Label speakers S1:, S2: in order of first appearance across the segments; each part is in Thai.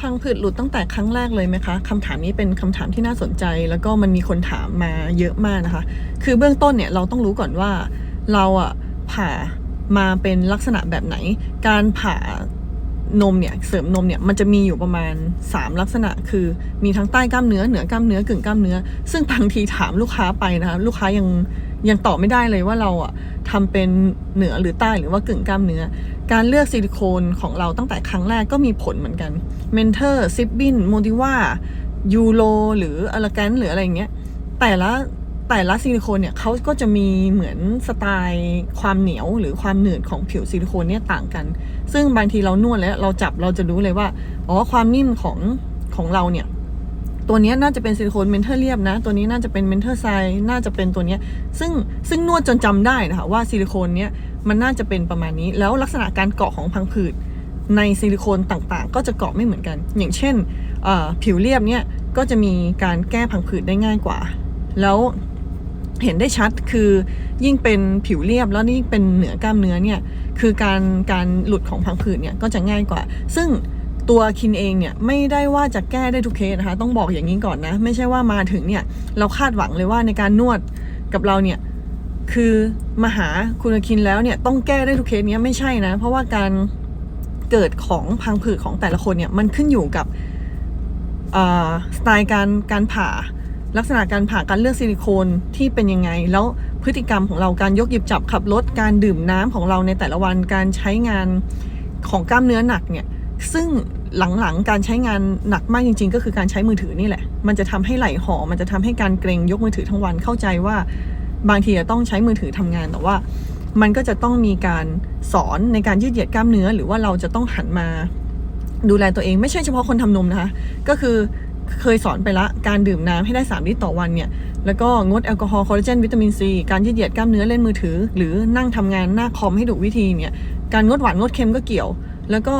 S1: พังผืดหลุดตั้งแต่ครั้งแรกเลยไหมคะคำถามนี้เป็นคำถามที่น่าสนใจ แล้วก็มันมีคนถามมาเยอะมากนะคะ คือเบื้องต้นเนี่ยเราต้องรู้ก่อนว่าเราอะผ่ามาเป็นลักษณะแบบไหน การผ่านมเนี่ยเสริมนมเนี่ยมันจะมีอยู่ประมาณ 3 ลักษณะ คือมีทั้งใต้กล้ามเนื้อเหนือกล้ามเนื้อกึ่งกล้ามเนื้อ ซึ่งบางทีถามลูกค้าไปนะคะลูกค้ายังยังตอบไม่ได้เลยว่าเราอะทำเป็นเหนือหรือใต้หรือว่ากึ่งกล้ามเนื้อ การเลือกซิลิโคนของเราตั้งแต่ครั้งแรกก็มีผลเหมือนกันเมนเทอร์ซิบบินโมดิว่ายูโรหรืออลากันหรืออะไรอย่างเงี้ยแต่ละแต่ละซิลิโคนเนี่ยเขาก็จะมีเหมือนสไตล์ความเหนียวหรือความหนืดของผิวซิลิโคนเนี่ยต่างกัน ซึ่งบางทีเรานวดแล้วเราจับเราจะรู้เลยว่า อ๋อความนิ่มของของเราเนี่ย ตัวนี้น่าจะเป็นซิลิโคนเมนเทอร์เรียบนะ ตัวนี้น่าจะเป็นเมนเทอร์ไซน่าจะเป็นตัวนี้ซึ่งซึ่งนวดจนจำได้นะคะว่าซิลิโคนเนี้ยมันน่าจะเป็นประมาณนี้ แล้วลักษณะการเกาะของพังผืดในซิลิโคนต่างๆ ก็จะเกาะไม่เหมือนกัน อย่างเช่นผิวเรียบเนี่ยก็จะมีการแก้พังผืดได้ง่ายกว่า แล้วเห็นได้ชัดคือยิ่งเป็นผิวเรียบแล้วนี่เป็นเหนือกล้ามเนื้อเนี่ยคือการการหลุดของพังผืดเนี่ยก็จะง่ายกว่า ซึ่ง ตัวคินเองเนี่ยไม่ได้ว่าจะแก้ได้ทุกเคสนะคะ ต้องบอกอย่างนี้ก่อนนะ ไม่ใช่ว่ามาถึงเนี่ยเราคาดหวังเลยว่าในการนวดกับเราเนี่ยคือมาหาคุณคินแล้วเนี่ยต้องแก้ได้ทุกเคสเนี้ยไม่ใช่นะ เพราะว่าการเกิดของพังผืดของแต่ละคนเนี่ยมันขึ้นอยู่กับสไตล์การการผ่าลักษณะการผ่าการเลือกซิลิโคนที่เป็นยังไง แล้วพฤติกรรมของเราการยกหยิบจับขับรถการดื่มน้ำของเราในแต่ละวันการใช้งานของกล้ามเนื้อหนักเนี่ย ซึ่งหลังๆ การใช้งานหนักมากจริง ๆ ก็คือการใช้มือถือนี่แหละ มันจะทำให้ไหลห่อมันจะทำให้การเกรงยกมือถือทั้งวันเข้าใจว่า บางทีจะต้องใช้มือถือทำงานแต่ว่า มันก็จะต้องมีการสอนในการยืดเหยียดกล้ามเนื้อ หรือว่าเราจะต้องหันมาดูแลตัวเองไม่ใช่เฉพาะคนทำนมนะคะ ก็คือเคยสอนไปละการดื่มน้ำให้ได้ 3 ลิตรต่อวันเนี่ย แล้วก็งดแอลกอฮอล์คอลลาเจนวิตามินซีการยืดเหยียดกล้ามเนื้อเล่นมือถือ หรือนั่งทำงานหน้าคอมให้ถูกวิธีเนี่ย การงดหวานงดเค็มก็เกี่ยว แล้วก็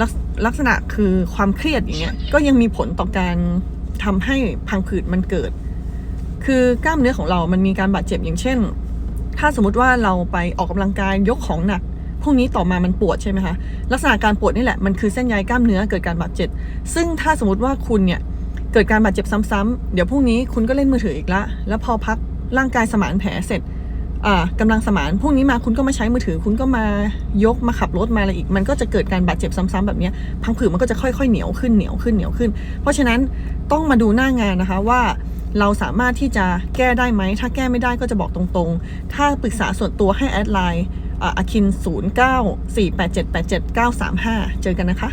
S1: ลักษลักษณะคือความเครียดอย่างเงี้ยก็ยังมีผลต่อการทำให้พังผืดมันเกิด คือกล้ามเนื้อของเรามันมีการบาดเจ็บอย่างเช่น ถ้าสมมติว่าเราไปออกกำลังกายยกของหนักพวกนี้ต่อมามันปวดใช่ไหมคะลักษณะการปวดนี่แหละมันคือเส้นใยกล้ามเนื้อเกิดการบาดเจ็บ ซึ่งถ้าสมมติว่าคุณเนี่ยเกิดการบาดเจ็บซ้ำๆเดี๋ยวพรุ่งนี้คุณก็เล่นมือถืออีกละ แล้วพอพักร่างกายสมานแผลเสร็จ อ่ากำลังสมานพรุ่งนี้มาคุณก็มาใช้มือถือ คุณก็มายกมาขับรถมาอะไรอีก มันก็จะเกิดการบาดเจ็บซ้ำๆแบบนี้พังผืดมันก็จะค่อยๆเหนียวขึ้นเหนียวขึ้นเหนียวขึ้น เพราะฉะนั้นต้องมาดูหน้างานนะคะว่าเราสามารถที่จะแก้ได้ไหม ถ้าแก้ไม่ได้ก็จะบอกตรงๆ ถ้าปรึกษาส่วนตัวให้แอดไลน์อาคิน 0 9 4 8 7 8 7 9 3 5 เจอกันนะคะ